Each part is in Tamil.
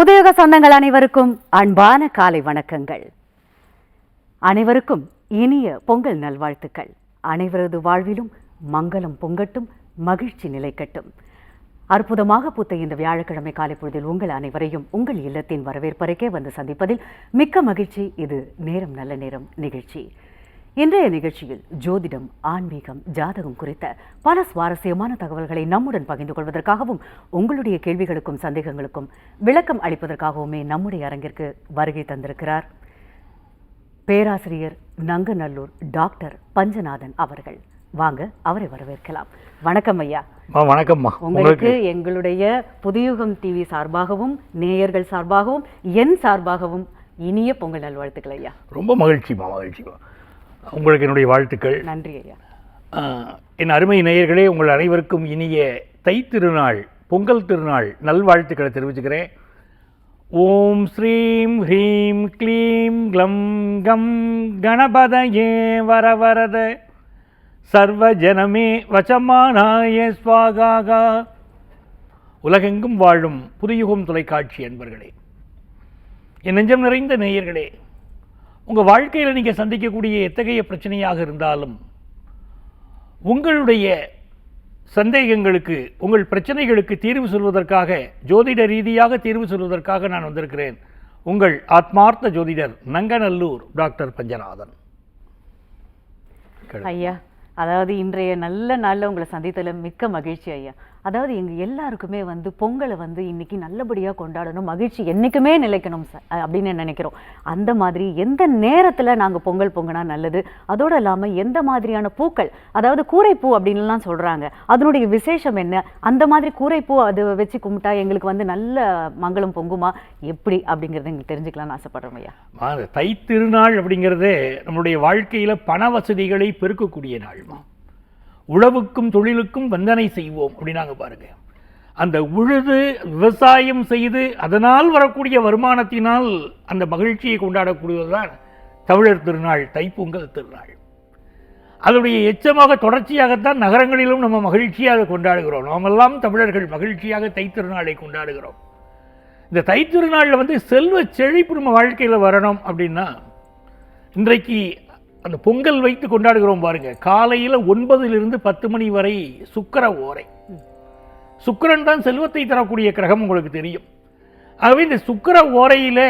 புதுயுக சொந்தங்கள் அனைவருக்கும் அன்பான காலை வணக்கங்கள். அனைவருக்கும் இனிய பொங்கல் நல்வாழ்த்துக்கள். அனைவரது வாழ்விலும் மங்களம் பொங்கட்டும் மகிழ்ச்சி நிலைக்கட்டும். அற்புதமாக பூத்த இந்த வியாழக்கிழமை காலை பொழுதில் உங்கள் அனைவரையும் உங்கள் இல்லத்தின் வரவேற்பறைக்கே வந்து சந்திப்பதில் மிக்க மகிழ்ச்சி. இது நேரம் நல்ல நேரம் நிகழ்ச்சி. இன்றைய நிகழ்ச்சியில் ஜோதிடம் ஆன்மீகம் ஜாதகம் குறித்த பல சுவாரஸ்யமான தகவல்களை நம்முடன் பகிர்ந்து கொள்வதற்காகவும் உங்களுடைய கேள்விகளுக்கும் சந்தேகங்களுக்கும் விளக்கம் அளிப்பதற்காகவுமே நம்முடைய அரங்கிற்கு வருகை தந்திருக்கிறார். பேராசிரியர் நங்கநல்லூர் டாக்டர் பஞ்சநாதன் அவர்கள். வாங்க அவரை வரவேற்கலாம். வணக்கம் ஐயா. வணக்கம்மா. உங்களுக்கு எங்களுடைய புதியுகம் டிவி சார்பாகவும் நேயர்கள் சார்பாகவும் என் சார்பாகவும் இனிய பொங்கல் நல்வாழ்த்துக்கள் ஐயா. ரொம்ப மகிழ்ச்சிம்மா மகிழ்ச்சிம்மா. உங்களுக்கு என்னுடைய வாழ்த்துக்கள். நன்றி ஐயா. என் அருமை நேயர்களே உங்கள் அனைவருக்கும் இனிய தை திருநாள் பொங்கல் திருநாள் நல்வாழ்த்துக்களை தெரிவிச்சுக்கிறேன். ஓம் ஸ்ரீம் ஹ்ரீம் க்ளீம் க்ளம் கம் கணபதயே வரவரத. சர்வ ஜனமே வசமானாய ஸ்வாகாகா உலகெங்கும் வாழும் புதியுகம் தொலைக்காட்சி அன்பர்களே என் நெஞ்சம் நிறைந்த நேயர்களே உங்கள் வாழ்க்கையில் நீங்கள் சந்திக்கக்கூடிய எத்தகைய பிரச்சனையாக இருந்தாலும் உங்களுடைய சந்தேகங்களுக்கு உங்கள் பிரச்சனைகளுக்கு தீர்வு சொல்வதற்காக ஜோதிட ரீதியாக தீர்வு சொல்வதற்காக நான் வந்திருக்கிறேன். உங்கள் ஆத்மார்த்த ஜோதிடர் நங்கநல்லூர் டாக்டர் பஞ்சநாதன். ஐயா அதாவது இன்றைய நல்ல நாளில் உங்களை சந்தித்ததுல மிக்க மகிழ்ச்சி ஐயா. அதாவது எங்கள் எல்லாருக்குமே வந்து பொங்கலை வந்து இன்னைக்கு நல்லபடியாக கொண்டாடணும் மகிழ்ச்சி என்றைக்குமே நிலைக்கணும் ச- அப்படின்னு நினைக்கிறோம். அந்த மாதிரி எந்த நேரத்தில் நாங்கள் பொங்கல் பொங்கினா நல்லது? அதோடு இல்லாமல் எந்த மாதிரியான பூக்கள் அதாவது கூரைப்பூ அப்படின்லாம் சொல்கிறாங்க அதனுடைய விசேஷம் என்ன? அந்த மாதிரி கூரைப்பூ அது வச்சு கும்பிட்டா எங்களுக்கு வந்து நல்ல மங்களம் பொங்குமா? எப்படி? அப்படிங்கிறத எங்களுக்கு தெரிஞ்சுக்கலாம்னு ஆசைப்படுறோம் ஐயா. தை திருநாள் அப்படிங்கிறதே நம்மளுடைய வாழ்க்கையில் பண வசதிகளை பெருக்கக்கூடிய நாள்மா. உழவுக்கும் தொழிலுக்கும் வந்தனை செய்வோம் அப்படின்னாங்க பாருங்க. அந்த உழுது விவசாயம் செய்து அதனால் வரக்கூடிய வருமானத்தினால் அந்த மகிழ்ச்சியை கொண்டாடக்கூடியதுதான் தமிழர் திருநாள் தைப்பொங்கல் திருநாள். அதனுடைய எச்சமாக தொடர்ச்சியாகத்தான் நகரங்களிலும் நம்ம மகிழ்ச்சியாக கொண்டாடுகிறோம். நாமெல்லாம் தமிழர்கள் மகிழ்ச்சியாக தைத்திருநாளை கொண்டாடுகிறோம். இந்த தைத்திருநாளில் வந்து செல்வ செழிப்பு நம்ம வாழ்க்கையில் வரணும் அப்படின்னா இன்றைக்கு அந்த பொங்கல் வைத்து கொண்டாடுகிறோம் பாருங்க. காலையில் ஒன்பதிலிருந்து பத்து மணி வரை சுக்கர ஓரை. சுக்கரன் தான் செல்வத்தை தரக்கூடிய கிரகம் உங்களுக்கு தெரியும். ஆகவே இந்த சுக்கர ஓரையில்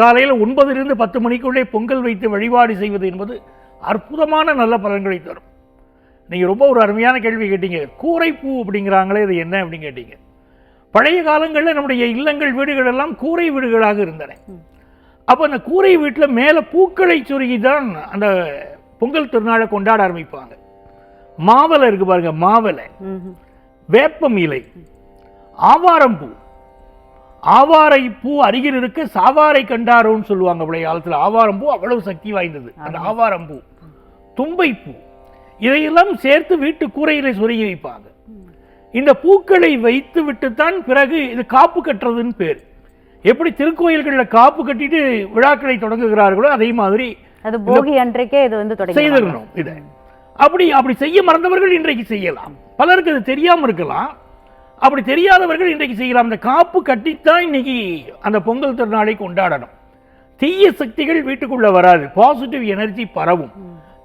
காலையில் ஒன்பதிலிருந்து பத்து மணிக்குள்ளே பொங்கல் வைத்து வழிபாடு செய்வது என்பது அற்புதமான நல்ல பலன்களை தரும். நீங்கள் ரொம்ப ஒரு அருமையான கேள்வி கேட்டீங்க. கூரைப்பூ அப்படிங்கிறாங்களே இது என்ன அப்படின்னு கேட்டீங்க. பழைய காலங்களில் நம்முடைய இல்லங்கள் வீடுகள் எல்லாம் கூரை வீடுகளாக இருந்தன. அப்போ அந்த கூரை வீட்டில் மேலே பூக்களை சொருகி தான் அந்த பொங்கல் திருநாளை கொண்டாட ஆரம்பிப்பாங்க. மாவலை இருக்கு பாருங்க மாவலை. வேப்பம் இலை ஆவாரம்பூ ஆவாரை பூ அருகில் இருக்க சாவாரை கண்டாரோன்னு சொல்லுவாங்க பழைய காலத்தில். ஆவாரம்பூ அவ்வளவு சக்தி வாய்ந்தது. அந்த ஆவாரம்பூ தும்பைப்பூ இதையெல்லாம் சேர்த்து வீட்டு கூரையில சொருகி வைப்பாங்க. இந்த பூக்களை வைத்து விட்டுத்தான் பிறகு இது காப்பு கட்டுறதுன்னு பேர். எப்படி திருக்கோயில்களில் காப்பு கட்டிட்டு விழாக்களை தொடங்குகிறார்களோ அதே மாதிரி அது போகி அன்றைக்கே இது வந்து செய்திடணும் இதை. அப்படி அப்படி செய்ய மறந்தவர்கள் இன்றைக்கு செய்யலாம். பலருக்கு அது தெரியாம இருக்கலாம். அப்படி தெரியாதவர்கள் இன்றைக்கு செய்யலாம். அந்த காப்பு கட்டித்தான் இன்னைக்கு அந்த பொங்கல் திருநாளை கொண்டாடணும். தீய சக்திகள் வீட்டுக்குள்ள வராது. பாசிட்டிவ் எனர்ஜி பரவும்.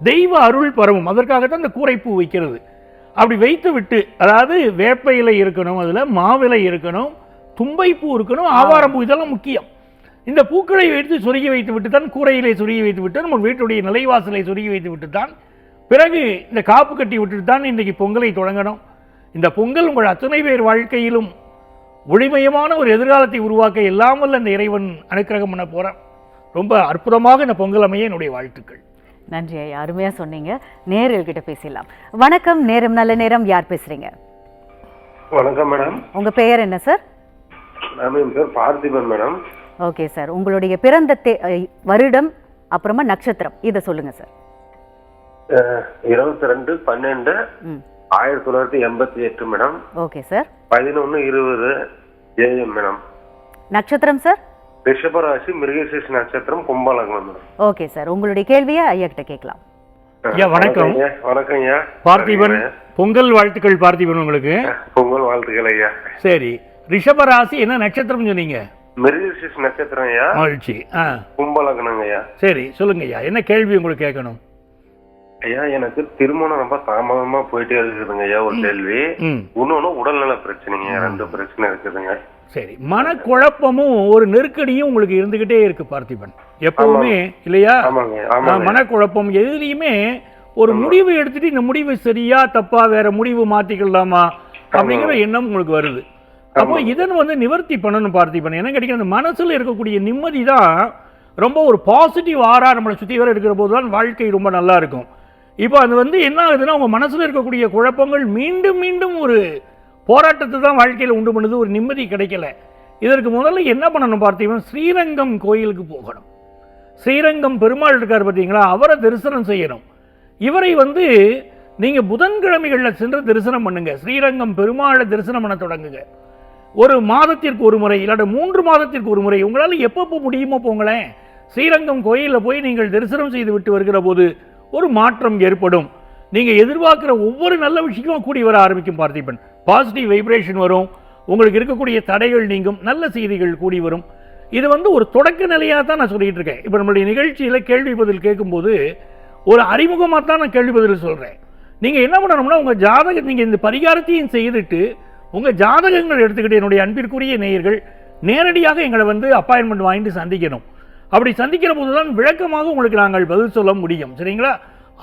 தெய்வ அருள் பரவும். அதற்காகத்தான் இந்த கூரைப்பூ வைக்கிறது. அப்படி வைத்து விட்டு அதாவது வேப்ப இலை இருக்கணும் அதுல மாவிலை இருக்கணும் தும்பைப்பூ இருக்கணும் ஆவாரம்பூ இதெல்லாம் முக்கியம். இந்த பூக்களை வைத்து சொருகி வைத்து விட்டு தான் கூரையிலே சொருகி வைத்து விட்டு நம்ம வீட்டுடைய நிலைவாசலை சொருகி வைத்து விட்டு தான் பிறகு இந்த காப்பு கட்டி விட்டுட்டு தான் இன்றைக்கி பொங்கலை தொடங்கணும். இந்த பொங்கல் உங்கள் அத்தனை பேர் வாழ்க்கையிலும் ஒளிமயமான ஒரு எதிர்காலத்தை உருவாக்க எல்லாம் வல்ல இந்த இறைவன் அனுக்கிரகம் பண்ண போகிறேன் ரொம்ப அற்புதமாக இந்த பொங்கல் அமைய என்னுடைய வாழ்த்துக்கள். நன்றி ஐயா அருமையா சொன்னீங்க. நேரில் கிட்ட பேசிடலாம். வணக்கம் நேரம் நல்ல நேரம் யார் பேசுறீங்க? வணக்கம் மேடம். உங்க பெயர் என்ன சார் மேம் என் பேர் பார்த்திபன் மேடம் ஓகே சார் உங்களுடைய பிறந்த வருடம் அப்புறமா நட்சத்திரம். இதை சொல்லுங்க சார் இருபத்தி ரெண்டு பன்னெண்டு ஆயிரத்தி தொள்ளாயிரத்தி எண்பத்தி எட்டு மேடம் ஓகே சார் பதினொன்று இருபது ஏஎம் மேடம் நட்சத்திரம் சார் ரிஷபராசி மிருகசீஷ நட்சத்திரம் கும்பலங்கம் மேடம் ஓகே சார் உங்களுடைய கேள்வியை ஐயா கிட்ட கேட்கலாம். ஐயா, வணக்கம். ஐயா, வணக்கம் ஐயா. பார்த்திபன் பொங்கல் வாழ்த்துக்கள் பார்த்திபன் உங்களுக்கு. பொங்கல் வாழ்த்துக்கள் ஐயா. சரி. ரிஷபராசி என்ன நட்சத்திரம் சொன்னீங்க? நட்சத்திரம் ஐயா. மகிழ்ச்சி. ஆ. கும்பலக்னங்க ஐயா. சரி சொல்லுங்க ஐயா. என்ன கேள்வி உங்களுக்கு கேட்கணும்? ஐயா எனக்கு திருமணம் ரொம்ப தாமதமா போயிட்டே இருக்குதுங்க ஐயா ஒரு கேள்வி. இன்னொன்னு உடல்நல பிரச்சனைங்க ரெண்டு பிரச்சனை இருக்குதுங்க. சரி மனக்குழப்பமும் ஒரு நெருக்கடியும் உங்களுக்கு இருந்துகிட்டே இருக்கு பார்த்திபன். எப்பவுமே இல்லையா? மனக்குழப்பம் எதுலையுமே ஒரு முடிவு எடுத்துட்டு இந்த முடிவு சரியா தப்பா வேற முடிவு மாத்திக்கலாமா அப்படிங்கிற எண்ணம் உங்களுக்கு வருது. அப்போ இதன் வந்து நிவர்த்தி பண்ணணும் பார்த்திபன் என்ன கிடைக்கும் அந்த மனசுல இருக்கக்கூடிய நிம்மதி தான் ரொம்ப ஒரு பாசிட்டிவ் ஆறா நம்மளை சுற்றி வர இருக்கிற போது தான் வாழ்க்கை ரொம்ப நல்லா இருக்கும். இப்போ அது வந்து என்ன ஆகுதுன்னா உங்க மனசுல இருக்கக்கூடிய குழப்பங்கள் மீண்டும் மீண்டும் ஒரு போராட்டத்தை தான் வாழ்க்கையில் உண்டு பண்ணுது ஒரு நிம்மதி கிடைக்கல. இதற்கு முதல்ல என்ன பண்ணணும் பார்த்தீங்கன்னா ஸ்ரீரங்கம் கோயிலுக்கு போகணும். ஸ்ரீரங்கம் பெருமாள் இருக்கார் பார்த்தீங்களா? அவரை தரிசனம் செய்யணும். இவரை வந்து நீங்க புதன்கிழமைகளில் சென்று தரிசனம் பண்ணுங்க. ஸ்ரீரங்கம் பெருமாளை தரிசனம் பண்ண தொடங்குங்க. ஒரு மாதத்திற்கு ஒரு முறை இல்லாட்ட மூன்று மாதத்திற்கு ஒரு முறை உங்களால் எப்பப்போ முடியுமோ போங்களேன். ஸ்ரீரங்கம் கோயிலில் போய் நீங்கள் தரிசனம் செய்து விட்டு வருகிற போது ஒரு மாற்றம் ஏற்படும். நீங்கள் எதிர்பார்க்குற ஒவ்வொரு நல்ல விஷயமும் கூடி வர ஆரம்பிக்கும் பார்த்திபன். பாசிட்டிவ் வைப்ரேஷன் வரும். உங்களுக்கு இருக்கக்கூடிய தடைகள் நீங்கும். நல்ல செய்திகள் கூடி வரும். இது வந்து ஒரு தொடக்க நிலையாக தான் நான் சொல்லிகிட்டு இருக்கேன். இப்போ நம்மளுடைய நிகழ்ச்சியில் கேள்வி பதில் கேட்கும்போது ஒரு அறிமுகமாக தான் நான் கேள்வி பதில் சொல்கிறேன் நீங்கள் என்ன பண்ணணும்னா உங்கள் ஜாதகம் நீங்கள் இந்த பரிகாரத்தையும் செய்துட்டு உங்கள் ஜாதகங்கள் எடுத்துக்கிட்டு என்னுடைய அன்பிற்குரிய நேயர்கள் நேரடியாக எங்களை வந்து அப்பாயின்மெண்ட் வாங்கிட்டு சந்திக்கணும். அப்படி சந்திக்கிற போது தான் விளக்கமாக உங்களுக்கு நாங்கள் பதில் சொல்ல முடியும். சரிங்களா?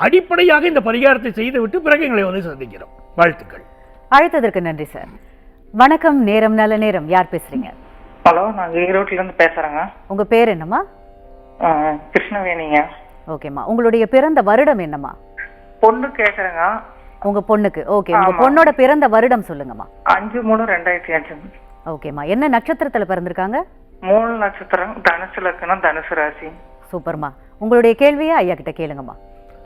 அடிப்படையாக இந்த பரிகாரத்தை செய்துவிட்டு பிறகு எங்களை வந்து சந்திக்கிறோம். வாழ்த்துக்கள். அழைத்ததற்கு நன்றி சார். வணக்கம் நேரம் நல்ல நேரம். யார் பேசுறீங்க? ஹலோ நாங்க ஈரோட்ல இருந்து பேசுறேங்க. உங்க பேர் என்னம்மா? கிருஷ்ணவேணிங்க. ஓகேம்மா. உங்களுடைய பிறந்த வருடம் என்னம்மா? பொண்ணு கேக்குறேங்க. உங்க பொண்ணுக்கு. ஓகே உங்க. பொண்ணோட பிறந்த வருடம் சொல்லுங்கம்மா. அஞ்சு மூணு ரெண்டாயிரத்தி அஞ்சு. ஓகேம்மா என்ன நட்சத்திரத்துல பிறந்திருக்காங்க? மூணு நட்சத்திரம் தனுசு லக்கணம் தனுசு ராசி. சூப்பர்மா. உங்களுடைய கேள்வியை ஐயா கிட்ட கேளுங்கம்மா.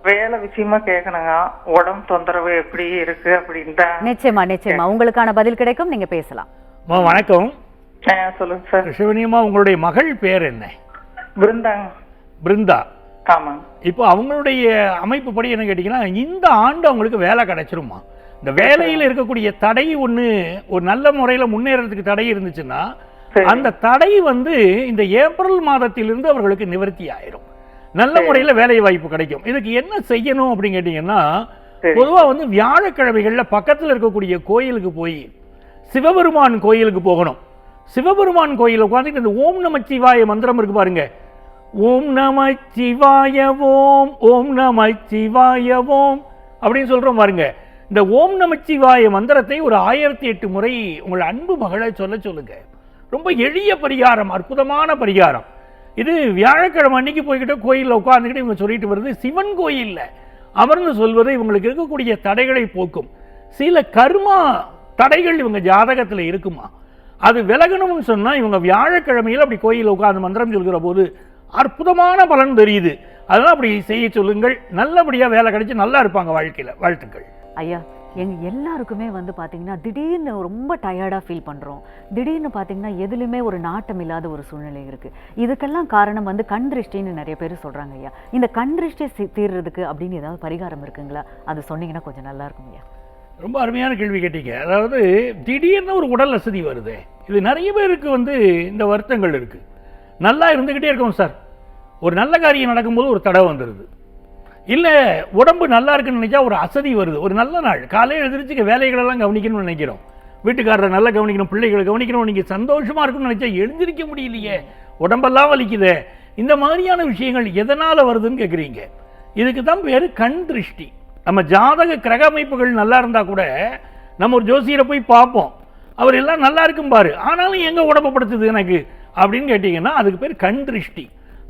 வேலை விஷயமா கேட்கணுங்க உடம்பு தொந்தரவு எப்படி இருக்கு அப்படின்னு நிச்சயமா நிச்சயமா. உங்களுக்கான பதில் கிடைக்கும் நீங்க பேசலாம். அம்மா வணக்கம். சொல்லுங்க சார். சிவனியம்மா உங்களுடைய மகள் பேர் என்ன? பிருந்தாங்க. பிருந்தா. இப்போ அவங்களுடைய அமைப்பு படி என்ன கேட்டிங்கன்னா இந்த ஆண்டு அவங்களுக்கு வேலை கிடைச்சிருமா? இந்த வேலையில் இருக்கக்கூடிய தடை ஒன்று ஒரு நல்ல முறையில் முன்னேறதுக்கு தடை இருந்துச்சுன்னா. அந்த தடை வந்து இந்த ஏப்ரல் மாதத்திலிருந்து அவர்களுக்கு நிவர்த்தி ஆயிரும். நல்ல முறையில் வேலை வாய்ப்பு கிடைக்கும். இதுக்கு என்ன செய்யணும் அப்படின்னு கேட்டிங்கன்னா. பொதுவாக வந்து வியாழக்கிழமைகளில் பக்கத்தில் இருக்கக்கூடிய கோயிலுக்கு போய் சிவபெருமான் கோயிலுக்கு போகணும். சிவபெருமான் கோயில் உட்காந்துட்டு இந்த ஓம் நமச்சிவாய மந்திரம் இருக்கு பாருங்க. ஓம் நம சிவாய ஓம் ஓம் நம சிவாய ஓம் அப்படின்னு சொல்கிறோம் பாருங்க. இந்த ஓம் நமச்சிவாய மந்திரத்தை ஒரு ஆயிரத்தி எட்டு முறை உங்கள் அன்பு மகளை சொல்ல சொல்லுங்க. ரொம்ப எளிய பரிகாரம் அற்புதமான பரிகாரம். இது வியாழக்கிழமை அன்னைக்கு போய்கிட்ட கோயிலில் உட்காந்துக்கிட்டு இவங்க சொல்லிட்டு வருது சிவன் கோயிலில். அமர்ந்து சொல்வது இவங்களுக்கு இருக்கக்கூடிய தடைகளை போக்கும். சில கர்மா தடைகள் இவங்க ஜாதகத்தில் இருக்குமா? அது விலகணும்னு சொன்னால் இவங்க வியாழக்கிழமையில் அப்படி கோயிலில் உட்காந்து மந்திரம் சொல்கிற போது அற்புதமான பலன் தெரியுது. அதெல்லாம் அப்படி செய்ய சொல்லுங்கள். நல்லபடியா வேலை கிடைச்சு நல்லா இருப்பாங்க வாழ்க்கையில வாழ்த்துக்கள். ஐயா எங்க எல்லாருக்குமே வந்து பாத்தீங்கன்னா திடீர்னு ரொம்ப டயர்டா ஃபீல் பண்றோம். திடீர்னு பாத்தீங்கன்னா எதுலையுமே ஒரு நாட்டம் இல்லாத ஒரு சூழ்நிலை இருக்கு. இதுக்கெல்லாம் காரணம் வந்து கண் திருஷ்டின்னு நிறைய பேர் சொல்றாங்க ஐயா. இந்த கண் திருஷ்டி தீர்றதுக்கு அப்படின்னு ஏதாவது பரிகாரம் இருக்குங்களா? அது சொன்னீங்கன்னா கொஞ்சம் நல்லா இருக்கும் ஐயா. ரொம்ப அருமையான கேள்வி கேட்டீங்க. அதாவது திடீர்னு ஒரு உடல் அசதி வருது. இது நிறைய பேருக்கு வந்து இந்த வருத்தங்கள் இருக்கு. நல்லா இருந்துக்கிட்டே இருக்கோம் சார். ஒரு நல்ல காரியம் நடக்கும்போது ஒரு தடை வந்துடுது இல்லை உடம்பு நல்லா இருக்குன்னு நினைச்சா ஒரு அசதி வருது. ஒரு நல்ல நாள். காலையில் எழுந்திரிச்சு வேலைகளெல்லாம் கவனிக்கணும்னு நினைக்கிறோம். வீட்டுக்காரரை நல்லா கவனிக்கணும் பிள்ளைகளை கவனிக்கணும் நீங்கள் சந்தோஷமாக இருக்கும்னு நினைச்சா எழுந்திருக்க முடியலையே. உடம்பெல்லாம் வலிக்குதே. இந்த மாதிரியான விஷயங்கள் எதனால் வருதுன்னு கேட்குறீங்க இதுக்கு தான் பேர் கண் திருஷ்டி. நம்ம ஜாதக கிரக அமைப்புகள் நல்லா இருந்தால் கூட நம்ம ஒரு ஜோசியரை போய் பார்ப்போம். அவர் எல்லாம் நல்லா இருக்கும் பாரு. ஆனாலும் எங்கே உடம்பு படுத்துது எனக்கு? அப்படின்னு கேட்டிங்கன்னா அதுக்கு பேர் கண் திருஷ்டி.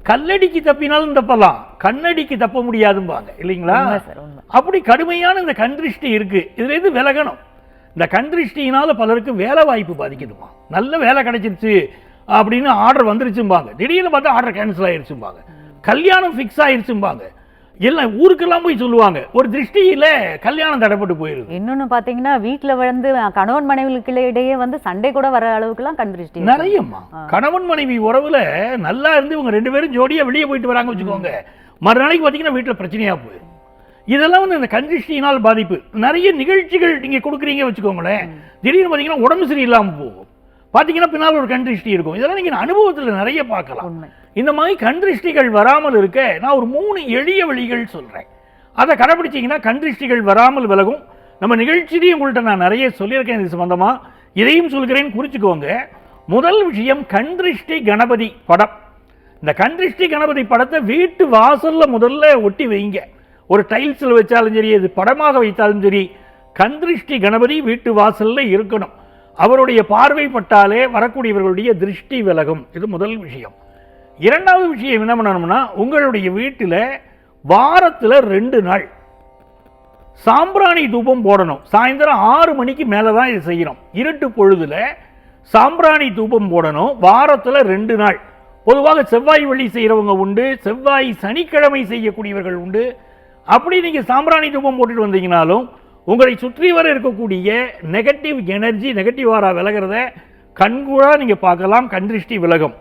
கல்லடிக்கு தப்பினாலும் தப்பலாம். கண்ணடிக்கு தப்ப முடியாதும்பாங்க. இல்லைங்களா? அப்படி கடுமையான இந்த கண் திருஷ்டி இருக்கு. இதுல இருந்து விலகணும்? இந்த கண் திருஷ்டியினால பலருக்கு வேலை வாய்ப்பு பாதிக்குதுமா நல்ல வேலை கிடைச்சிருச்சு அப்படின்னு ஆர்டர் வந்துருச்சும்பாங்க. திடீர்னு பார்த்தா ஆர்டர் கேன்சல் ஆயிருச்சும்பாங்க. கல்யாணம் ஃபிக்ஸ் ஆயிருச்சும்பாங்க. எல்லாம் ஊருக்கெல்லாம் போய் சொல்லுவாங்க. ஒரு திருஷ்டியில கல்யாணம் தடைப்பட்டு போயிருது. இன்னொன்னு பாத்தீங்கன்னா வீட்ல வந்து கணவன் மனைவிகளுக்கு இடையே வந்து சண்டை கூட வர அளவுக்குலாம் கண் திருஷ்டி. நிறையம்மா. கணவன் மனைவி உறவுல நல்லா இருந்து இவங்க ரெண்டு பேரும் ஜோடியா வெளியே போயிட்டு வராங்க வச்சுக்கோங்க. மறுநாளைக்கு பார்த்தீங்கன்னா வீட்டில் பிரச்சனையா போயிடும் இதெல்லாம் வந்து இந்த கண்டிஷ்டியினால் பாதிப்பு. நிறைய நிகழ்ச்சிகள் நீங்க கொடுக்குறீங்க வச்சுக்கோங்களேன். திடீர்னு பார்த்தீங்கன்னா உடம்பு சரியில்லாம போகும். பார்த்தீங்கன்னா பின்னால் ஒரு கண் திருஷ்டி இருக்கும். இதெல்லாம் நீங்கள் அனுபவத்தில் நிறைய பார்க்கலாம். இந்த மாதிரி கண் திருஷ்டிகள் வராமல் இருக்க நான் ஒரு மூணு எளிய வழிகள் சொல்கிறேன் அதை கடைப்பிடிச்சீங்கன்னா கண் திருஷ்டிகள் வராமல் விலகும். நம்ம நிகழ்ச்சியிலையும் உங்கள்கிட்ட நான் நிறைய சொல்லியிருக்கேன் இது சம்பந்தமாக இதையும் சொல்கிறேன் குறிச்சுக்கோங்க. முதல் விஷயம் கண் திருஷ்டி கணபதி படம். இந்த கண் திருஷ்டி கணபதி படத்தை வீட்டு வாசல்ல முதல்ல ஒட்டி வைங்க. ஒரு டைல்ஸில் வச்சாலும் சரி அது படமாக வைத்தாலும் சரி கண் திருஷ்டி கணபதி வீட்டு வாசல்ல இருக்கணும். அவருடைய பார்வை பட்டாலே வரக்கூடியவர்களுடைய திருஷ்டி விலகும். இது முதல் விஷயம். இரண்டாவது விஷயம் என்ன பண்ணணும்னா உங்களுடைய வீட்டில் வாரத்தில் ரெண்டு நாள் சாம்பிராணி தூபம் போடணும். சாயந்தரம் ஆறு மணிக்கு மேலே தான் இது செய்யணும். இருட்டு பொழுதில் சாம்பிராணி தூபம் போடணும். வாரத்தில் ரெண்டு நாள். பொதுவாக செவ்வாய் வெள்ளி செய்கிறவங்க உண்டு செவ்வாய் சனிக்கிழமை செய்யக்கூடியவர்கள் உண்டு. அப்படி நீங்கள் சாம்பிராணி தூபம் போட்டுட்டு வந்தீங்கனாலும் உங்களை சுற்றி வர இருக்கக்கூடிய நெகட்டிவ் எனர்ஜி நெகட்டிவாராக விலகிறத கண்கூடாக நீங்கள் பார்க்கலாம் கண்திருஷ்டி விலகும்.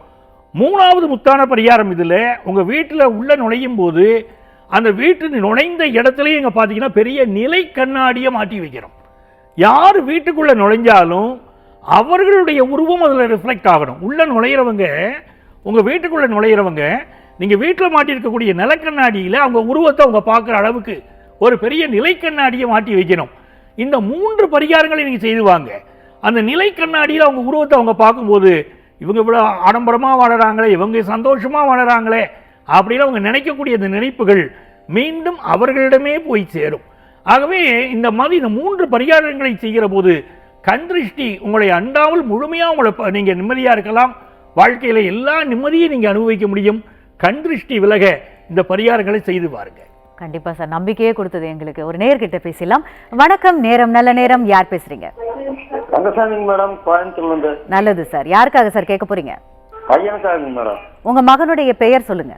மூணாவது முத்தான பரிகாரம் இதில் உங்கள் வீட்டில் உள்ளே நுழையும் போது அந்த வீட்டு நுழைந்த இடத்துலையும் இங்கே பார்த்தீங்கன்னா பெரிய நிலை கண்ணாடியை மாட்டி வைக்கிறோம். யார் வீட்டுக்குள்ளே நுழைஞ்சாலும் அவர்களுடைய உருவம் அதில் ரிஃப்ளெக்ட் ஆகணும். உள்ளே நுழையிறவங்க உங்கள் வீட்டுக்குள்ளே நுழையிறவங்க நீங்கள் வீட்டில் மாட்டியிருக்கக்கூடிய நிலக்கண்ணாடியில் அவங்க உருவத்தை அவங்க பார்க்குற அளவுக்கு ஒரு பெரிய நிலை கண்ணாடியை மாட்டி வைக்கணும். இந்த மூன்று பரிகாரங்களை நீங்கள் செய்துவாங்க அந்த நிலை கண்ணாடியில் அவங்க உருவத்தை அவங்க பார்க்கும்போது இவங்க இவ்வளோ ஆடம்பரமாக வாழறாங்களே இவங்க சந்தோஷமாக வாழறாங்களே அப்படின்னு அவங்க நினைக்கக்கூடிய இந்த நினைப்புகள் மீண்டும் அவர்களிடமே போய் சேரும். ஆகவே இந்த மாதிரி இந்த மூன்று பரிகாரங்களை செய்கிற போது கண் திருஷ்டி உங்களை அண்டாமல் முழுமையாக உங்களை ப- நிம்மதியாக இருக்கலாம். வாழ்க்கையில் எல்லா நிம்மதியும் நீங்கள் அனுபவிக்க முடியும். கண் திருஷ்டி விலக இந்த பரிகாரங்களை செய்து பாருங்கள் கண்டிப்பா சார். நம்பிக்கையே கொடுத்தது எங்களுக்கு. ஒரு நேர்கிட்ட பேசலாம் வணக்கம் நேரம் நல்ல நேரம். யார் பேசுறீங்க? மேடம் கோயம்புத்தூர்ல இருந்து நல்லது சார். யாருக்காக சார் கேட்க போறீங்க? பையனுக்காக மேடம். உங்க மகனுடைய பெயர் சொல்லுங்க.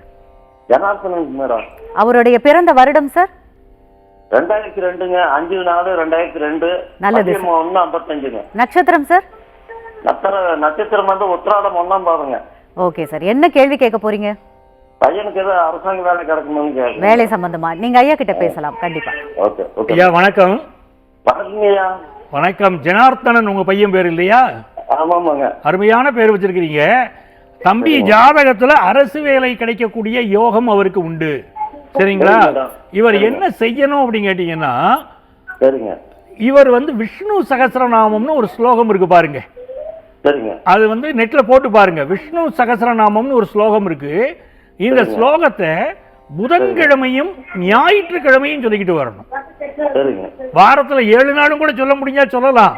மேடம். அவருடைய பிறந்த வருடம் சார்? ரெண்டாயிரத்தி ரெண்டுங்க. அஞ்சு நாலு ரெண்டாயிரத்தி ரெண்டு. நல்லது ஒண்ணு ஐம்பத்தஞ்சுங்க. நட்சத்திரம் சார்? நத்திர நட்சத்திரம் வந்து உத்திராடம் ஒண்ணாம் பாருங்க ஓகே சார். என்ன கேள்வி கேட்க போறீங்க? பையனுக்கு ஏதோ அரசாங்க வேலை கிடைக்குமான்னு வேலை சம்பந்தமா? நீங்க ஐயா கிட்ட பேசலாம் கண்டிப்பா. Okay okay. ஐயா வணக்கம். வணக்கங்க ஐயா. வணக்கம். ஜனார்த்தனன் உங்க பையன் பேர் இல்லையா? ஆமாமாங்க. அருமையான பேர் வச்சிருக்கிறீங்க. தம்பி ஜாதகத்துல அரசு வேலை கிடைக்கக்கூடிய யோகம் அவருக்கு உண்டு. சரிங்களா. இவர் என்ன செய்யணும் அப்படின்னு கேட்டீங்கன்னா சரிங்க. இவர் வந்து விஷ்ணு சகஸ்ரநாமம்னு ஒரு ஸ்லோகம் இருக்கு பாருங்க. சரிங்க. அது வந்து நெட்ல போட்டு பாருங்க. விஷ்ணு சகஸ்ரநாமம்னு ஒரு ஸ்லோகம் இருக்கு. இந்த ஸ்லோகத்தை புதன்கிழமையும் ஞாயிற்றுக்கிழமையும் சொல்லிக்கிட்டு வரணும். வாரத்துல ஏழு நாளும் கூட சொல்ல முடிஞ்சா சொல்லலாம்.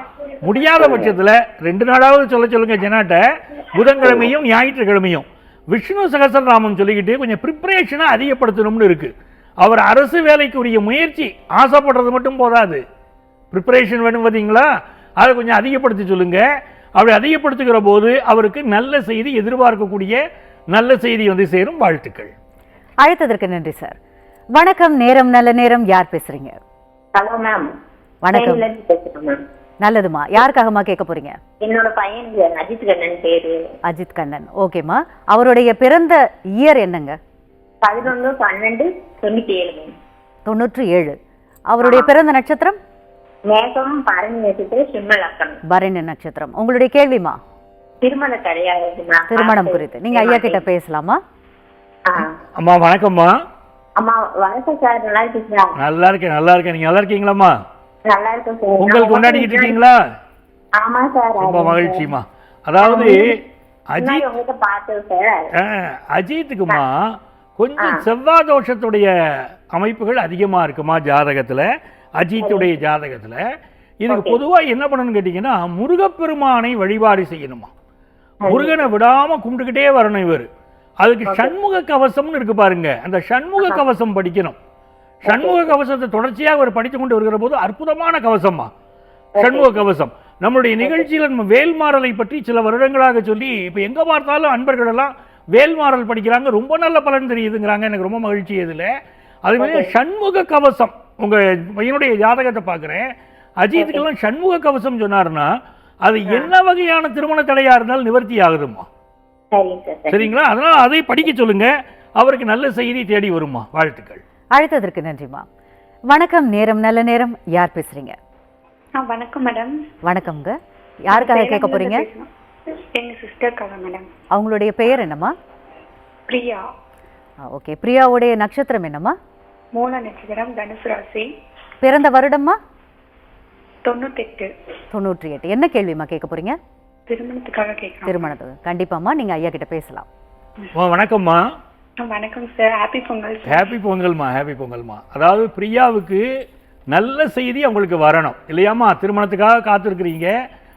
முடியாத பட்சத்துல ரெண்டு நாளாவது சொல்ல சொல்லுங்க ஜனாட்ட. புதன்கிழமையும் ஞாயிற்றுக்கிழமையும். விஷ்ணு சகஸ்ரநாமம் சொல்லிக்கிட்டு கொஞ்சம் ப்ரிப்பரேஷனை அதிகப்படுத்தணும்னு இருக்கு. அவர் அரசு வேலைக்கு உரிய முயற்சி ஆசைப்படுறது மட்டும் போதாது. ப்ரிப்பரேஷன் வேணும் பார்த்தீங்களா அதை கொஞ்சம் அதிகப்படுத்தி சொல்லுங்க. அப்படி அதிகப்படுத்துகிற போது அவருக்கு நல்ல செய்தி எதிர்பார்க்கக்கூடிய நல்ல செய்தி வந்து சேரும். வாழ்த்துக்கள். அழைத்ததற்கு நன்றி சார். வணக்கம் நேரம் நல்ல நேரம். யார் பேசுறீங்க? Hello ma'am. வணக்கம். நல்லதுமா. யாருக்காகமா கேட்க போறீங்க? என்னோட பையனுக்கு அஜித் கண்ணன் பேரு. அஜித் கண்ணன். ஓகேம்மா. அவருடைய பிறந்த இயர் என்னங்க? பதினொன்னு பன்னெண்டு தொண்ணூத்தி ஏழு தொண்ணூற்றி ஏழு. அவருடைய பிறந்த நட்சத்திரம்? மேகம் பரணி லக்கணம் பரணி நட்சத்திரம். உங்களுடைய கேள்விமா திருமண மேம் திருமணம் குறித்து. நீங்க ஐயா கிட்ட பேசலாமா. அம்மா வணக்கம்மா. அம்மா வணக்கம் சார். நல்லா இருக்கீங்களா? நல்லா இருக்கேன் நல்லா இருக்கேன். நீங்க நல்லா இருக்கீங்களாம்மா? நல்லா இருக்கேன் சார். உங்களுக்கு கொண்டாடிக்கிட்டு இருக்கீங்களா ஆமா சார் ரொம்ப மகிழ்ச்சிமா அதாவது அஜித் அஜித்துக்குமா கொஞ்சம் செவ்வாய் தோஷத்துடைய அமைப்புகள் அதிகமா இருக்குமா ஜாதகத்துல? அஜித்துடைய ஜாதகத்துல. இதுக்கு பொதுவா என்ன பண்ணணும்னு கேட்டீங்கன்னா முருகப்பெருமானை வழிபாடு செய்யணுமா முருகனை விடாம கும்பிட்டுக்கிட்டே வரணும் இவர். அதுக்கு சண்முக கவசம்னு இருக்கு பாருங்க. அந்த சண்முக கவசம் படிக்கணும். சண்முக கவசத்தை தொடர்ச்சியாக அவர் படித்து கொண்டு வருகிற போது அற்புதமான கவசமா சண்முக கவசம். நம்மளுடைய நிகழ்ச்சியில் நம்ம வேல்மாறலை பற்றி சில வருடங்களாக சொல்லி இப்போ எங்க பார்த்தாலும் அன்பர்கள் எல்லாம் வேல்மாறல் படிக்கிறாங்க. ரொம்ப நல்ல பலன் தெரியுதுங்கிறாங்க. எனக்கு ரொம்ப மகிழ்ச்சி இதுல. அது மாதிரி சண்முக கவசம். உங்க பையனுடைய ஜாதகத்தை பார்க்குறேன் அஜித்துக்கெல்லாம் சண்முக கவசம் சொன்னாருன்னா அது என்ன வகையான திருமண தடையா இருந்தாலும் நிவர்த்தி ஆகுதுமா சரிங்க சார் சரி சரிங்களா? அதனால அதை படிக்க சொல்லுங்க. அவருக்கு நல்ல செய்தி தேடி வருமா வாழ்த்துக்கள். அழைத்ததற்கு நன்றிமா வணக்கம் நேரம் நல்ல நேரம். யார் பேசுறீங்க? ஆ வணக்கம் மேடம். வணக்கம்ங்க. யாருக்காக கேட்க போறீங்க? எங்க சிஸ்டருக்காக மேடம். அவங்களுடைய பெயர் என்னம்மா? பிரியா. ஓகே. பிரியாவுடைய நட்சத்திரம் என்னம்மா? மூல நட்சத்திரம் தனுசு ராசி. பிறந்த வருடம்மா? தொண்ணூத்தெட்டு. தொண்ணூற்றி எட்டு. என்ன கேள்விம்மா கேட்க போறீங்க? திருமணத்துக்காக கேட்கணும் திருமணத்துக்கு. கண்டிப்பாம்மா நீங்க ஐயா கிட்ட பேசலாம். வணக்கம்மா. வணக்கம் sir. Happy Pongal sir. Happy பொங்கல்மா happy பொங்கல்மா. அதாவது பிரியாவுக்கு நல்ல செய்தி அவங்களுக்கு வரணும். இல்லையாம்மா? திருமணத்துக்காக காத்திருக்கிறீங்க.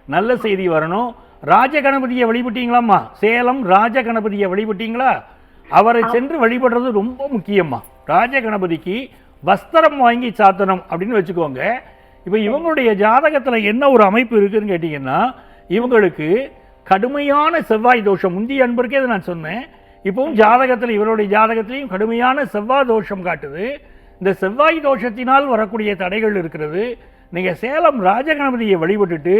நல்ல செய்தி வரணும். ராஜ கணபதியை வழிபட்டீங்களாம்மா? சேலம் ராஜ கணபதியை வழிபட்டீங்களா? அவரை சென்று வழிபடுறது ரொம்ப முக்கியம்மா. ராஜ கணபதிக்கு வஸ்திரம் வாங்கி சாத்தணும் அப்படின்னு வச்சுக்கோங்க. இப்போ இவங்களுடைய ஜாதகத்தில் என்ன ஒரு அமைப்பு இருக்குன்னு கேட்டிங்கன்னா இவங்களுக்கு கடுமையான செவ்வாய் தோஷம். முந்தைய அன்பருக்கே இதை நான் சொன்னேன். இப்போவும் ஜாதகத்தில் இவருடைய ஜாதகத்திலையும் கடுமையான செவ்வாய் தோஷம் காட்டுது. இந்த செவ்வாய் தோஷத்தினால் வரக்கூடிய தடைகள் இருக்கிறது. நீங்கள் சேலம் ராஜகணபதியை வழிபட்டுட்டு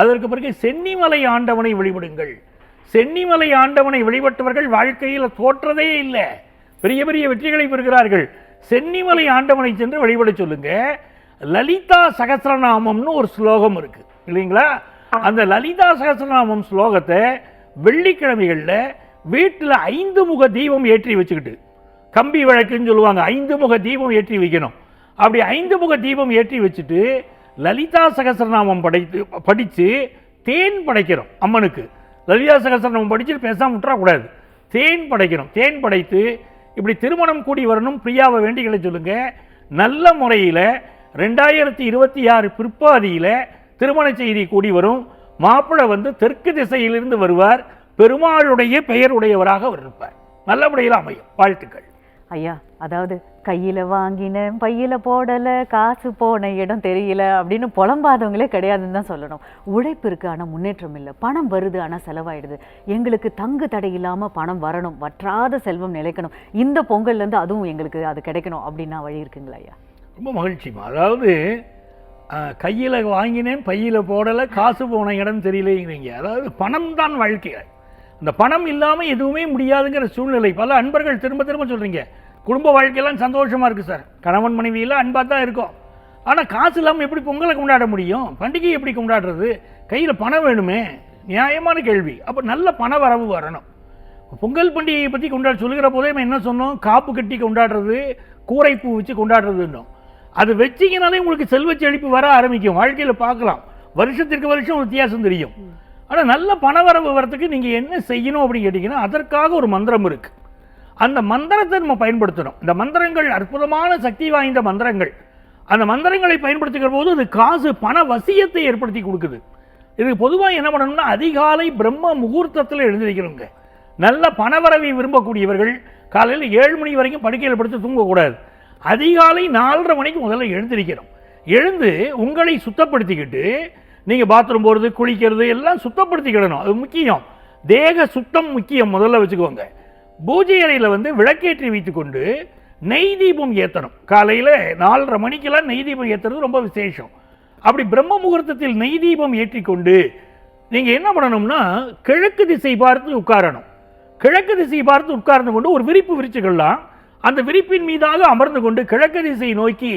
அதற்கு பிறகு சென்னிமலை ஆண்டவனை வழிபடுங்கள். சென்னிமலை ஆண்டவனை வழிபட்டவர்கள் வாழ்க்கையில் தோற்றதே இல்லை. பெரிய பெரிய வெற்றிகளை பெறுகிறார்கள். சென்னிமலை ஆண்டவனை சென்று வழிபட சொல்லுங்கள் லலிதா சகசிரநாமம்னு ஒரு ஸ்லோகம் இருக்கு. இல்லைங்களா? அந்த லலிதா சகசிரநாமம் ஸ்லோகத்தை வெள்ளிக்கிழமைகளில் வீட்டில் ஐந்து முக தீபம் ஏற்றி வச்சுக்கிட்டு கம்பி விளக்குன்னு சொல்லுவாங்க ஐந்து முக தீபம் ஏற்றி வைக்கணும். அப்படி ஐந்து முக தீபம் ஏற்றி வச்சுட்டு லலிதா சகசிரநாமம் படைத்து படித்து தேன் படைக்கிறோம் அம்மனுக்கு. லலிதா சகசிரநாமம் படிச்சுட்டு பேசாமல் விட்டுறக்கூடாது தேன் படைக்கிறோம். தேன் படைத்து இப்படி திருமணம் கூடி வரணும். பிரியாவை வேண்டிகளை சொல்லுங்க. நல்ல முறையில் ரெண்டாயிரத்தி இருபத்தி ஆறு பிற்பாதியில் திருமண செய்தி கூடி வரும். மாப்பிள்ளை வந்து தெற்கு திசையிலிருந்து வருவார். பெருமாளுடைய பெயருடையவராக அவர் இருப்பார். நல்லபடியில் அமையும். வாழ்த்துக்கள். ஐயா அதாவது கையில் வாங்கினேன் பையில் போடலை காசு போன இடம் தெரியல அப்படின்னு புலம்பாதவங்களே கிடையாதுன்னு தான் சொல்லணும். உழைப்பு இருக்கு ஆனால் முன்னேற்றம் இல்லை. பணம் வருது ஆனால் செலவாயிடுது. எங்களுக்கு தங்கு தடை இல்லாமல் பணம் வரணும். வற்றாத செல்வம் நிலைக்கணும். இந்த பொங்கல்லேருந்து அதுவும் எங்களுக்கு அது கிடைக்கணும் அப்படின்னா வழி இருக்குங்களா ஐயா? ரொம்ப மகிழ்ச்சிமா அதாவது கையில் வாங்கினேன் பையில் போடலை காசு போன இடம் தெரியலைங்கிறீங்க. அதாவது பணம் தான் வாழ்க்கை. அந்த பணம் இல்லாமல் எதுவுமே முடியாதுங்கிற சூழ்நிலை. பல அன்பர்கள் திரும்ப திரும்ப சொல்கிறீங்க குடும்ப வாழ்க்கையெல்லாம் சந்தோஷமாக இருக்குது சார். கணவன் மனைவியெல்லாம் அன்பாக தான் இருக்கும். ஆனால் காசு இல்லாமல் எப்படி பொங்கலை கொண்டாட முடியும்? பண்டிகை எப்படி கொண்டாடுறது? கையில் பணம் வேணுமே? நியாயமான கேள்வி. அப்போ நல்ல பண வரவு வரணும். பொங்கல் பண்டிகையை பற்றி கொண்டாட சொல்லுகிற போதே நம்ம என்ன சொன்னோம்? காப்பு கட்டி கொண்டாடுறது கூரைப்பூ வச்சு கொண்டாடுறதுன்னோம். அது வச்சிங்கனாலே உங்களுக்கு செல்வ செழிப்பு வர ஆரம்பிக்கும். வாழ்க்கையில் பார்க்கலாம். வருஷத்திற்கு வருஷம் வித்தியாசம் தெரியும். ஆனால் நல்ல பணவரவு வரத்துக்கு நீங்கள் என்ன செய்யணும் அப்படின்னு கேட்டிங்கன்னா அதற்காக ஒரு மந்திரம் இருக்குது அந்த மந்திரத்தை நம்ம பயன்படுத்தணும். இந்த மந்திரங்கள் அற்புதமான சக்தி வாய்ந்த மந்திரங்கள். அந்த மந்திரங்களை பயன்படுத்துகிற போது அது காசு பண வசியத்தை ஏற்படுத்தி கொடுக்குது. இது பொதுவாக என்ன பண்ணணும்னா அதிகாலை பிரம்ம முகூர்த்தத்தில் எழுந்திருக்கிறவங்க. நல்ல பணவரவை விரும்பக்கூடியவர்கள் காலையில் ஏழு மணி வரைக்கும் படுக்கையில் படுத்து தூங்கக்கூடாது. அதிகாலை நாலரை மணிக்கு முதல்ல எழுந்திருக்கிறோம் எழுந்து உங்களை சுத்தப்படுத்திக்கிட்டு நீங்கள் பாத்ரூம் போகிறது குளிக்கிறது எல்லாம் சுத்தப்படுத்திக்கிடணும் அது முக்கியம். தேக சுத்தம் முக்கியம் முதல்ல வச்சுக்கோங்க. பூஜை அறையில் வந்து விளக்கேற்றி வைத்துக்கொண்டு நெய் தீபம் ஏற்றணும் காலையில் நாலரை மணிக்கெல்லாம் நெய் தீபம் ஏற்றுறது ரொம்ப விசேஷம். அப்படி பிரம்ம முகூர்த்தத்தில் நெய் தீபம் ஏற்றிக்கொண்டு நீங்கள் என்ன பண்ணணும்னா கிழக்கு திசை பார்த்து உட்காரணும். கிழக்கு திசை பார்த்து உட்கார்ந்து கொண்டு ஒரு விரிப்பு விரிச்சுக்கலாம். அந்த விரிப்பின் மீதாக அமர்ந்து கொண்டு கிழக்கு திசை நோக்கி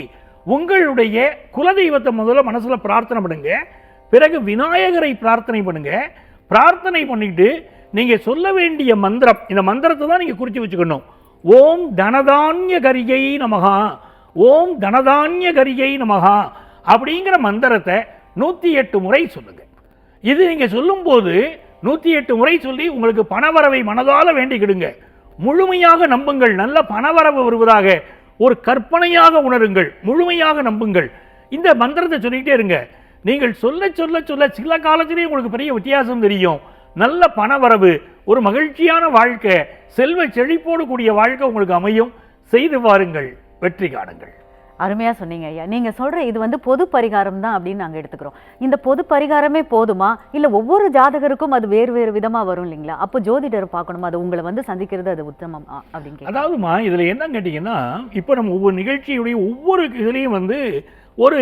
உங்களுடைய குலதெய்வத்தை முதல்ல மனசில் பிரார்த்தனை பண்ணுங்க. பிறகு விநாயகரை பிரார்த்தனை பண்ணுங்க. பிரார்த்தனை பண்ணிட்டு நீங்கள் சொல்ல வேண்டிய மந்திரம் இந்த மந்திரத்தை தான் நீங்கள் குறித்து வச்சுக்கணும். ஓம் தனதானிய கரியை நமகா ஓம் தனதானிய கரியை நமகா அப்படிங்கிற மந்திரத்தை நூற்றி எட்டு முறை சொல்லுங்கள் இது நீங்கள் சொல்லும்போது நூற்றி எட்டு முறை சொல்லி உங்களுக்கு பணவரவை மனதால் வேண்டிக்கிடுங்க. முழுமையாக நம்புங்கள். நல்ல பணவரவு வருவதாக ஒரு கற்பனையாக உணருங்கள். முழுமையாக நம்புங்கள். இந்த மந்திரத்தை சொல்லிக்கிட்டே இருங்க. நீங்கள் சொல்ல சொல்ல சொல்ல சில காலத்திலேயே உங்களுக்கு பெரிய வித்தியாசம் தெரியும். நல்ல பணவரவு ஒரு மகிழ்ச்சியான வாழ்க்கை செல்வ செழிப்போடு கூடிய வாழ்க்கை உங்களுக்கு அமையும். செய்து பாருங்கள் வெற்றி காணுங்கள். அருமையாக சொன்னீங்க ஐயா. நீங்கள் சொல்கிற இது வந்து பொது பரிகாரம் தான் அப்படின்னு நாங்கள் எடுத்துக்கிறோம். இந்த பொது பரிகாரமே போதுமா? இல்லை ஒவ்வொரு ஜாதகருக்கும் அது வேறு வேறு விதமாக வரும் இல்லைங்களா? அப்போ ஜோதிடர் பார்க்கணும்? அது உங்களை வந்து சந்திக்கிறது அது உத்தமம் அப்படின்னு அதாவதுமா இதில் என்ன கேட்டிங்கன்னா இப்போ நம்ம ஒவ்வொரு நிகழ்ச்சியுடைய ஒவ்வொரு இதுலேயும் வந்து ஒரு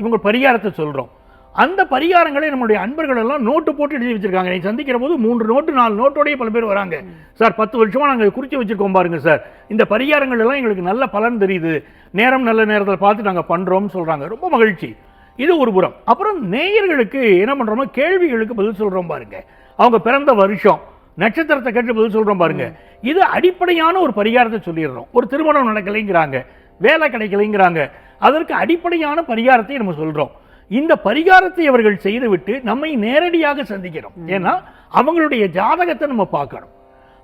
இவங்க பரிகாரத்தை சொல்கிறோம் அந்த பரிகாரங்களை நம்மளுடைய அன்பர்கள் எல்லாம் நோட்டு போட்டு எழுதி வச்சிருக்காங்க. நீ சந்திக்கிற போது மூன்று நோட்டு நாலு நோட்டோடய பல பேர் வராங்க. சார் பத்து வருஷமாக நாங்கள் குறித்து வச்சுருக்கோம் பாருங்க சார். இந்த பரிகாரங்கள் எல்லாம் எங்களுக்கு நல்ல பலன் தெரியுது. நேரம் நல்ல நேரத்தில் பார்த்து நாங்கள் பண்ணுறோம்னு சொல்கிறாங்க ரொம்ப மகிழ்ச்சி. இது ஒரு புறம். அப்புறம் நேயர்களுக்கு என்ன பண்ணுறோமோ கேள்விகளுக்கு பதில் சொல்கிறோம் பாருங்கள் அவங்க பிறந்த வருஷம் நட்சத்திரத்தை கேட்டு பதில் சொல்கிறோம் பாருங்கள் இது அடிப்படையான ஒரு பரிகாரத்தை சொல்லிடுறோம். ஒரு திருமணம் நடக்கலைங்கிறாங்க வேலை கிடைக்கலைங்கிறாங்க. அதற்கு அடிப்படையான பரிகாரத்தை நம்ம சொல்கிறோம் இந்த பரிகாரத்தை அவர்கள் செய்துவிட்டு நம்மை நேரடியாக சந்திக்கிறோம். ஏன்னா அவங்களுடைய ஜாதகத்தை நம்ம பார்க்கணும்.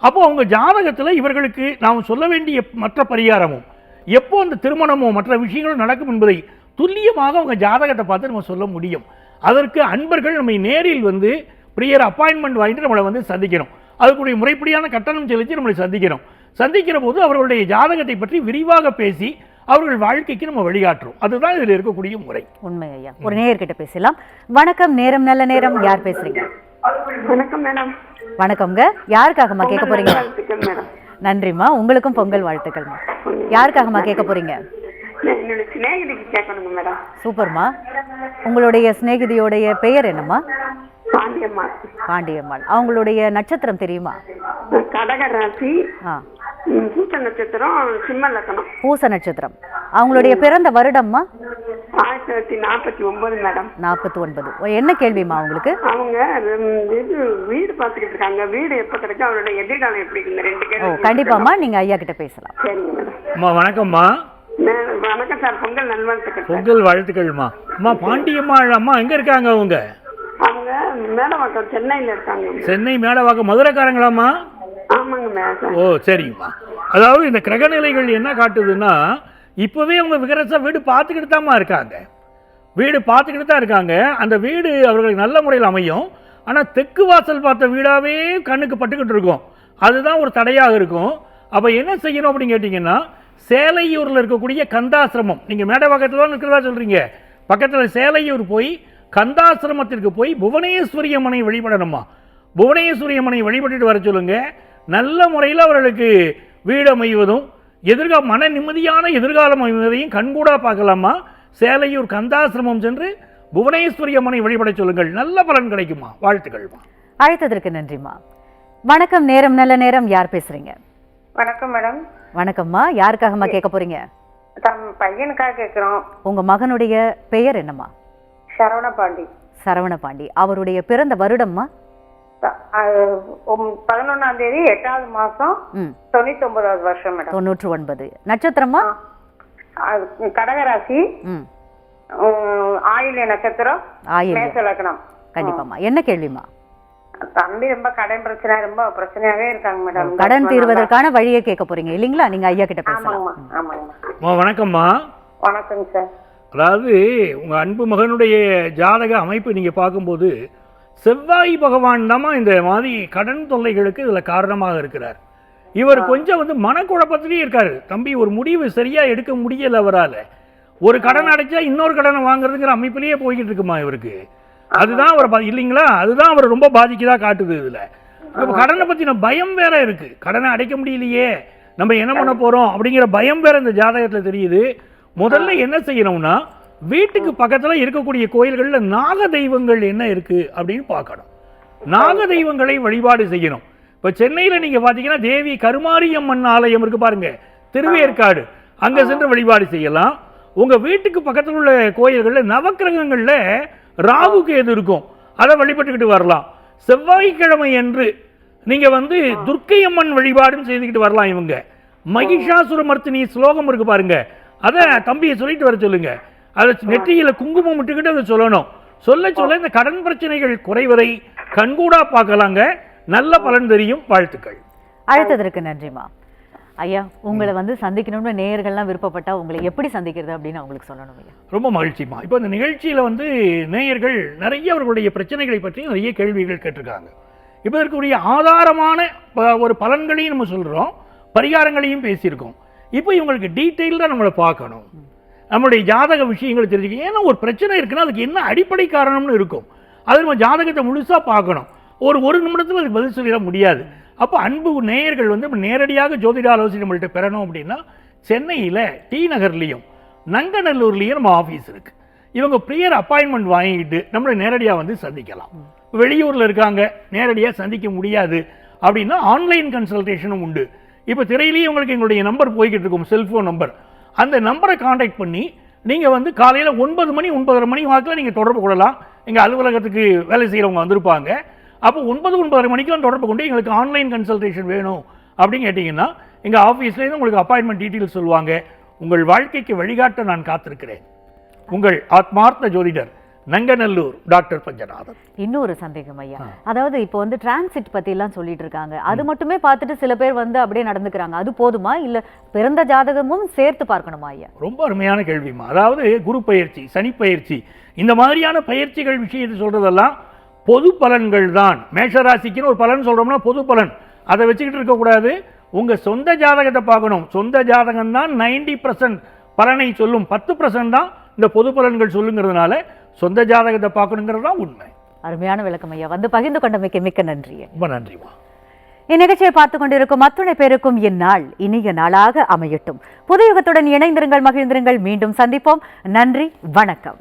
அப்போ அவங்க ஜாதகத்தில் இவர்களுக்கு நாம் சொல்ல வேண்டிய மற்ற பரிகாரமும் எப்போ அந்த திருமணமோ மற்ற விஷயங்களும் நடக்கும் என்பதை துல்லியமாக அவங்க ஜாதகத்தை பார்த்து நம்ம சொல்ல முடியும். அதற்கு அன்பர்கள் நம்மை நேரில் வந்து ப்ரியர் அப்பாயின்மெண்ட் வாங்கிட்டு நம்மளை வந்து சந்திக்கணும். அதுக்குரிய முறைப்படியான கட்டணம் செலுத்தி நம்மளை சந்திக்கணும். சந்திக்கிற போது அவர்களுடைய ஜாதகத்தை பற்றி விரிவாக பேசி அவர்கள் வாழ்க்கைக்கு நம்ம வழிகாட்டுறோம். அதுதான் இதில் இருக்கக்கூடிய முறை. உண்மை ஐயா. ஒரு நேயர்கிட்ட பேசலாம். வணக்கம் நேரம் நல்ல நேரம் யார் பேசுறீங்க? வணக்கம் மேடம். வணக்கம்ங்க. யாருக்காகம்மா கேட்க போறீங்க? மேடம். நன்றிம்மா. உங்களுக்கும் பொங்கல் வாழ்த்துக்கள்மா. யாருக்காகம்மா கேட்க போறீங்க? சூப்பர்மா. உங்களுடைய சிநேகிதியோடைய பெயர் என்னம்மா? பாண்டியம்மா பாண்டியம்மாள். அவங்களுடைய நட்சத்திரம் தெரியுமா? கடக ராசி பூச நட்சத்திரம் சிம்ம லக்கணம் பூச நட்சத்திரம். அவங்களுடைய பிறந்த வருடம்மா? ஆயிரத்தி தொள்ளாயிரத்தி நாற்பத்தி ஒன்பது மேடம். நாற்பத்தி ஒன்பது என்ன கேள்விம்மா அவங்களுக்கு அவங்க இது வீடு பார்த்துக்கிட்டு இருக்காங்க. வீடு எப்போ கிடைக்கும்? அவரோட எதிர்காலம் எப்படி இருக்கு? இந்த ரெண்டு ஓ கேள்வி கண்டிப்பாம்மா. நீங்க ஐயா கிட்ட பேசலாம். சரிங்க மேடம். அம்மா வணக்கம்மா. வணக்கம் சார். பொங்கல் நல்வாழ்த்துக்கள் சார். பொங்கல் வாழ்த்துக்கள்மா. அம்மா பாண்டியம்மா அம்மா எங்கே இருக்காங்க அவங்க? அவங்க மேடவாக்கம் சென்னையில் இருக்காங்க. சென்னை மேடவாக்கம் மதுரைக்காரங்களாம்மா? ஆமாங்க மேடம். ஓ சரிங்கம்மா அதாவது இந்த கிரகநிலைகள் என்ன காட்டுதுன்னா இப்போவே அவங்க விகரசா வீடு பார்த்துக்கிட்டு தாம்மா இருக்காங்க. வீடு பார்த்துக்கிட்டு தான் இருக்காங்க. அந்த வீடு அவர்களுக்கு நல்ல முறையில் அமையும். ஆனால் தெற்கு வாசல் பார்த்த வீடாகவே கண்ணுக்கு பட்டுக்கிட்டு இருக்கும். அதுதான் ஒரு தடையாக இருக்கும். அப்போ என்ன செய்யணும் அப்படின்னு கேட்டிங்கன்னா சேலையூரில் இருக்கக்கூடிய கந்தாசிரமம். நீங்கள் மேடவாக்கத்தில் தான் இருக்கிறதா சொல்கிறீங்க பக்கத்தில் சேலையூர் போய் கந்தாசிரமத்திற்கு போய் புவனேஸ்வரி அம்மனை வழிபடணுமா? புவனேஸ்வரி அம்மனை வழிபட்டுட்டு வர சொல்லுங்க. நல்ல முறையில் அவர்களுக்கு வீடு அமைவதும் எதிர்கா மன நிம்மதியான எதிர்காலம் அமைவதையும் கண்கூடா பார்க்கலாமா? சேலையூர் கந்தாசிரமம் சென்று புவனேஸ்வரி அம்மனை வழிபட சொல்லுங்கள். நல்ல பலன் கிடைக்குமா? வாழ்த்துக்கள்மா. அழைத்ததற்கு நன்றிம்மா. வணக்கம் நேரம் நல்ல நேரம். யார் பேசுறீங்க? வணக்கம் மேடம். வணக்கம்மா. யாருக்காகம்மா கேட்க போறீங்க? தம் பையனுக்காக கேட்குறோம். உங்க மகனுடைய பெயர் என்னம்மா? சரவண பாண்டி சரவண பாண்டி அவருடைய பிறந்த வருடம்மா? பதினொன்னாம் தேதி எட்டாவது மாசம் ம். தொண்ணூத்தி ஒன்பதாவது வருஷம் மேடம். தொண்ணூற்று ஒன்பது நட்சத்திரமா கடகராசி. ஆயில்ய நட்சத்திரம் மேச லக்னம். கண்டிப்பாமா என்ன கேள்விமா தம்பி ரொம்ப கடன் பிரச்சனை ரொம்ப பிரச்சனையாவே இருக்காங்க மேடம். கடன் தீர்வதற்கான வழியை கேட்க போறீங்க இல்லைங்களா? நீங்க ஐயா கிட்ட பேசலாம். வணக்கம்மா. வணக்கங்க சார். அதாவது உங்கள் அன்பு மகனுடைய ஜாதக அமைப்பு நீங்கள் பார்க்கும்போது செவ்வாய் பகவான் தாம்மா இந்த மாதிரி கடன் தொல்லைகளுக்கு இதில் காரணமாக இருக்கிறார். இவர் கொஞ்சம் வந்து மனக்குழப்பத்திலேயே இருக்காரு. தம்பி ஒரு முடிவு சரியாக எடுக்க முடியல அவரால். ஒரு கடன் அடைச்சா இன்னொரு கடனை வாங்குறதுங்கிற அமைப்பிலேயே போய்கிட்டு இருக்குமா இவருக்கு? அதுதான் அவர் பா- இல்லைங்களா? அதுதான் அவர் ரொம்ப பாதிக்கதா காட்டுது இதில். இப்போ கடனை பற்றின பயம் வேற இருக்கு. கடனை அடைக்க முடியலையே. நம்ம என்ன பண்ண போகிறோம் அப்படிங்கிற பயம் வேற இந்த ஜாதகத்தில் தெரியுது. முதல்ல என்ன செய்யணும்னா வீட்டுக்கு பக்கத்தில் இருக்கக்கூடிய கோயில்களில் நாக தெய்வங்கள் என்ன இருக்கு அப்படின்னு பார்க்கணும். நாக தெய்வங்களை வழிபாடு செய்யணும். இப்போ சென்னையில் நீங்கள் பார்த்தீங்கன்னா தேவி கருமாரியம்மன் ஆலயம் இருக்கு பாருங்க திருவேற்காடு. அங்கே சென்று வழிபாடு செய்யலாம். உங்கள் வீட்டுக்கு பக்கத்தில் உள்ள கோயில்களில் நவக்கிரகங்களில் ராகு கேது இருக்கும். அதை வழிபட்டுக்கிட்டு வரலாம். செவ்வாய்க்கிழமை அன்று நீங்கள் வந்து துர்க்கையம்மன் வழிபாடும் செய்துக்கிட்டு வரலாம் இவங்க. மகிஷாசுரமர்த்தினி ஸ்லோகம் இருக்கு பாருங்க அதை தம்பியை சொல்லிட்டு வர சொல்லுங்க. அதை நெற்றியில குங்குமம் விட்டுக்கிட்டு அதை சொல்லணும். சொல்ல சொல்ல இந்த கடன் பிரச்சனைகள் குறைவதை கண்கூடா பார்க்கலாங்க. நல்ல பலன் தெரியும். வாழ்த்துக்கள். அழைத்ததற்கு நன்றிம்மா ஐயா உங்களை வந்து சந்திக்கணும்னு நேயர்கள்லாம் விருப்பப்பட்டா உங்களை எப்படி சந்திக்கிறது அப்படின்னு அவங்களுக்கு சொல்லணும் ஐயா. ரொம்ப மகிழ்ச்சிமா இப்போ இந்த நிகழ்ச்சியில் வந்து நேயர்கள் நிறைய அவர்களுடைய பிரச்சனைகளை பற்றி நிறைய கேள்விகள் கேட்டிருக்காங்க. இப்போ இருக்கக்கூடிய ஆதாரமான ஒரு பலன்களையும் நம்ம சொல்கிறோம் பரிகாரங்களையும் பேசியிருக்கோம். இப்போ இவங்களுக்கு டீட்டெயில்டாக நம்மளை பார்க்கணும். நம்மளுடைய ஜாதக விஷயங்களை தெரிஞ்சுக்க. ஏன்னா ஒரு பிரச்சனை இருக்குன்னா அதுக்கு என்ன அடிப்படை காரணம்னு இருக்கும். அது நம்ம ஜாதகத்தை முழுசாக பார்க்கணும். ஒரு ஒரு நிமிடத்தில் அதுக்கு பதில் சொல்லிட முடியாது. அப்போ அன்பு நேயர்கள் வந்து நம்ம நேரடியாக ஜோதிட ஆலோசனை நம்மள்ட்ட பெறணும் அப்படின்னா சென்னையில் டி நகர்லேயும் நங்கநல்லூர்லேயும் நம்ம ஆஃபீஸ் இருக்குது இவங்க ப்ரியர் அப்பாயின்மெண்ட் வாங்கிட்டு நம்மளை நேரடியாக வந்து சந்திக்கலாம். வெளியூரில் இருக்காங்க நேரடியாக சந்திக்க முடியாது. அப்படின்னா ஆன்லைன் கன்சல்டேஷனும் உண்டு. இப்போ திரையிலேயே உங்களுக்கு எங்களுடைய நம்பர் போய்கிட்டு இருக்கும் செல்ஃபோன் நம்பர் அந்த நம்பரை காண்டாக்ட் பண்ணி நீங்கள் வந்து காலையில் ஒன்பது மணி ஒன்பதரை மணி வாக்கில் நீங்கள் தொடர்பு கொள்ளலாம். எங்கள் அலுவலகத்துக்கு வேலை செய்கிறவங்க வந்திருப்பாங்க. அப்போ ஒன்பது ஒன்பதரை மணிக்கெல்லாம் தொடர்பு கொண்டு எங்களுக்கு ஆன்லைன் கன்சல்டேஷன் வேணும் அப்படின்னு கேட்டிங்கன்னா எங்கள் ஆஃபீஸ்லேருந்து உங்களுக்கு அப்பாயின்மெண்ட் டீட்டெயில்ஸ் சொல்லுவாங்க. உங்கள் வாழ்க்கைக்கு வழிகாட்ட நான் காத்திருக்கிறேன். உங்கள் ஆத்மார்த்த ஜோதிடர் நங்கநல்லூர் டாக்டர் பஞ்சநாதன். இன்னொரு சந்தேகம் ஐயா. அதாவது இப்போ வந்து டிரான்சிட் பத்தி எல்லாம் சொல்லிட்டு இருக்காங்க அது மட்டுமே பார்த்துட்டு சில பேர் வந்து அப்படியே நடந்துக்கிறாங்க. அது போதுமா? இல்ல பிறந்த ஜாதகமும் சேர்த்து பார்க்கணுமா ஐயா? ரொம்ப அருமையான கேள்விமா அதாவது குரு பயிற்சி சனி பயிற்சி இந்த மாதிரியான பயிற்சிகள் விஷயத்தை சொல்றதெல்லாம் பொது பலன்கள் தான். மேஷராசிக்குன்னு ஒரு பலன் சொல்றோம்னா பொது பலன். அதை வச்சுக்கிட்டு இருக்கக்கூடாது. உங்க சொந்த ஜாதகத்தை பார்க்கணும். சொந்த ஜாதகம் தான் நைன்டி பலனை சொல்லும். பத்து தான் இந்த பொது பலன்கள் சொல்லுங்கிறதுனால சொந்த ஜாதகத்தை பார்க்கணுங்கிறது தான் உண்மை. அருமையான விளக்கம் ஐயா. வந்து பகிர்ந்து கொண்டமைக்கு மிக்க நன்றி ரொம்ப நன்றிமா இந்நிகழ்ச்சியை பார்த்து கொண்டிருக்கும் அத்துணை பேருக்கும் இந்நாள் இனிய நாளாக அமையட்டும். புது யுகத்துடன் இணைந்திருங்கள் மகிழ்ந்திருங்கள். மீண்டும் சந்திப்போம். நன்றி வணக்கம்.